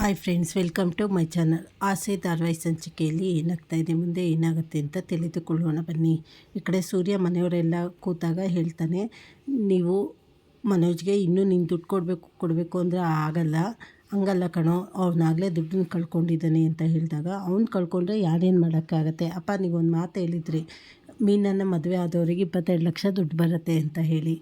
Hi friends welcome to my channel Aase ಧಾರಾವಾಹಿ ಸಂಚಿಕೆಯಲ್ಲಿ ಏನಾಗ್ತಾ ಇದೆ, ಮುಂದೆ ಏನಾಗುತ್ತೆ ಅಂತ ತಿಳಿದುಕೊಳ್ಳೋಣ. ಬನ್ನಿ, ಈ ಕಡೆ ಸೂರ್ಯ ಮನೆಯವರೆಲ್ಲ ಕೂತಾಗ ಹೇಳ್ತಾನೆ, ನೀವು ಮನೋಜ್ಗೆ ಇನ್ನೂ ನೀನು ದುಡ್ಡು ಕೊಡಬೇಕು ಕೊಡಬೇಕು ಅಂದರೆ ಆಗಲ್ಲ. ಹಂಗಲ್ಲ ಕಣೋ, ಅವನಾಗಲೇ ದುಡ್ಡನ್ನ ಕಳ್ಕೊಂಡಿದ್ದಾನೆ ಅಂತ ಹೇಳಿದಾಗ, ಅವ್ನು ಕಳ್ಕೊಂಡ್ರೆ ಯಾರೇನು ಮಾಡೋಕ್ಕಾಗತ್ತೆ? ಅಪ್ಪ ಒಂದು ಮಾತು ಹೇಳಿದ್ರಿ, ಮೀನನ್ನು ಮದುವೆ ಆದವರಿಗೆ ಇಪ್ಪತ್ತೆರಡು ಲಕ್ಷ ದುಡ್ಡು ಬರುತ್ತೆ ಅಂತ ಹೇಳಿ.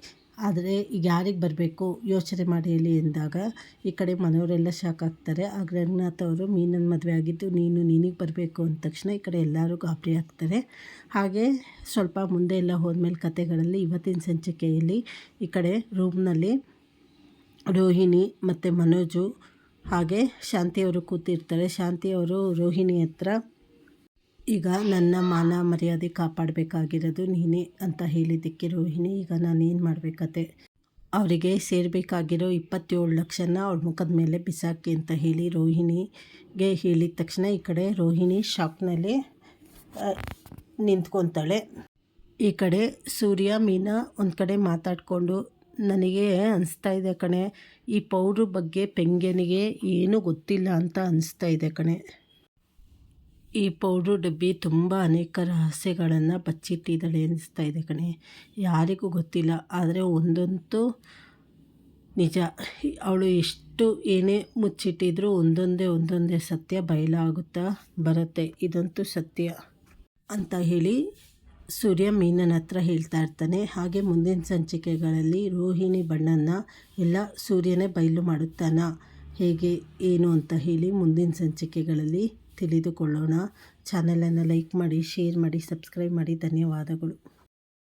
ಆದರೆ ಈಗ ಯಾರಿಗೆ ಬರಬೇಕು? ಯೋಚನೆ ಮಾಡಿ ಹೇಳಿ ಎಂದಾಗ ಈ ಕಡೆ ಮನೆಯವರೆಲ್ಲ ಶಾಕ್ ಆಗ್ತಾರೆ. ಆಗ ರಂಗನಾಥ್ ಅವರು ಮೀನನ್ನ ಮದುವೆ ಆಗಿದ್ದು ನೀನು ನಿನಗೆ ಬರಬೇಕು ಅಂದ ತಕ್ಷಣ ಈ ಕಡೆ ಎಲ್ಲರೂ ಗಾಬರಿ ಆಗ್ತಾರೆ. ಹಾಗೆ ಸ್ವಲ್ಪ ಮುಂದೆ ಎಲ್ಲ ಹೋದ್ಮೇಲೆ ಕತೆಗಳಲ್ಲಿ ಇವತ್ತಿನ ಸಂಚಿಕೆಯಲ್ಲಿ ಈ ಕಡೆ ರೂಮ್ನಲ್ಲಿ ರೋಹಿಣಿ ಮತ್ತು ಮನೋಜು ಹಾಗೆ ಶಾಂತಿಯವರು ಕೂತಿರ್ತಾರೆ. ಶಾಂತಿಯವರು ರೋಹಿಣಿ ಹತ್ರ ಈಗ ನನ್ನ ಮಾನ ಮರ್ಯಾದೆ ಕಾಪಾಡಬೇಕಾಗಿರೋದು ನೀನೇ ಅಂತ ಹೇಳಿದ್ದಕ್ಕೆ ರೋಹಿಣಿ, ಈಗ ನಾನೇನು ಏನು ಮಾಡಬೇಕತ್ತೆ ಅವರಿಗೆ ಸೇರಬೇಕಾಗಿರೋ ಇಪ್ಪತ್ತೇಳು ಲಕ್ಷನ ಅವ್ರ ಮುಖದ ಮೇಲೆ ಬಿಸಾಕಿ ಅಂತ ಹೇಳಿ ರೋಹಿಣಿಗೆ ಹೇಳಿದ ತಕ್ಷಣ ಈ ಕಡೆ ರೋಹಿಣಿ ಶಾಕ್ನಲ್ಲಿ ನಿಂತ್ಕೊತಾಳೆ. ಈ ಕಡೆ ಸೂರ್ಯ, ಮೀನಾ ಒಂದು ಕಡೆ ಮಾತಾಡಿಕೊಂಡು, ನನಗೆ ಅನಿಸ್ತಾ ಇದೆ ಕಣೆ, ಈ ಪೌಡ್ರ್ ಬಗ್ಗೆ ಪೆಂಗೆನಿಗೆ ಏನೂ ಗೊತ್ತಿಲ್ಲ ಅಂತ ಅನಿಸ್ತಾ ಇದೆ ಕಣೆ. ಈ ಪೌಡ್ರು ಡಬ್ಬಿ ತುಂಬ ಅನೇಕ ರಹಸ್ಯಗಳನ್ನು ಬಚ್ಚಿಟ್ಟಿದ್ದಾಳೆ ಅನ್ನಿಸ್ತಾ ಇದೆ ಕಣೆ. ಯಾರಿಗೂ ಗೊತ್ತಿಲ್ಲ, ಆದರೆ ಒಂದಂತೂ ನಿಜ. ಅವಳು ಎಷ್ಟು ಏನೇ ಮುಚ್ಚಿಟ್ಟಿದ್ರೂ ಒಂದೊಂದೇ ಒಂದೊಂದೇ ಸತ್ಯ ಬಯಲಾಗುತ್ತಾ ಬರುತ್ತೆ. ಇದಂತೂ ಸತ್ಯ ಅಂತ ಹೇಳಿ ಸೂರ್ಯ ಮೀನನ ಹತ್ರ ಹೇಳ್ತಾ ಇರ್ತಾನೆ. ಹಾಗೆ ಮುಂದಿನ ಸಂಚಿಕೆಗಳಲ್ಲಿ ರೋಹಿಣಿ ಬಣ್ಣನ ಎಲ್ಲ ಸೂರ್ಯನೇ ಬಯಲು ಮಾಡುತ್ತಾನ? ಹೇಗೆ ಏನು ಅಂತ ಹೇಳಿ ಮುಂದಿನ ಸಂಚಿಕೆಗಳಲ್ಲಿ ತಿಳಿದುಕೊಳ್ಳೋಣ. ಚಾನಲನ್ನು ಲೈಕ್ ಮಾಡಿ ಶೇರ್ ಮಾಡಿ ಸಬ್ಸ್ಕ್ರೈಬ್ ಮಾಡಿ. ಧನ್ಯವಾದಗಳು.